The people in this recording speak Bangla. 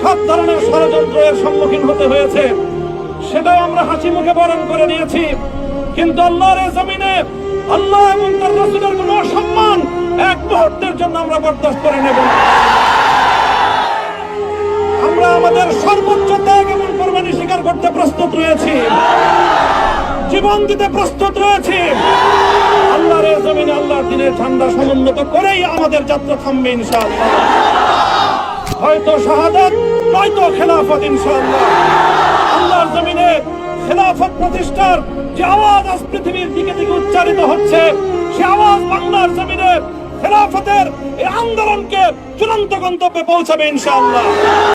সব ধরনের ষড়যন্ত্রের সম্মুখীন হতে হয়েছে। সেটাও আমরা হাসি মুখে বরণ করে নিয়েছি। কিন্তু আল্লাহর জমিনে আল্লাহ এবং তার রসুলের কোন সম্মান এক মুহূর্তের জন্য আমরা বরদাস্ত করে নেব। আমরা আমাদের সর্বোচ্চ ত্যাগ এবং কোরবানি স্বীকার করতে প্রস্তুত রয়েছি। জীবন দিতে প্রস্তুত রয়েছি। আল্লাহর জমিনে আল্লাহর দিনের ঠান্ডা সমুন্নত করেই আমাদের যাত্রা থামবে ইনশাআল্লাহ। হয়তো শাহাদাত, নয়তো খেলাফত ইনশাল্লাহ আল্লাহর জমিনে খেলাফত প্রতিষ্ঠার যে আওয়াজ আজ পৃথিবীর দিকে দিকে উচ্চারিত হচ্ছে, সে আওয়াজ বাংলার জমিনে খেলাফতের এই আন্দোলনকে চূড়ান্ত গন্তব্যে পৌঁছাবে, ইনশাআল্লাহ।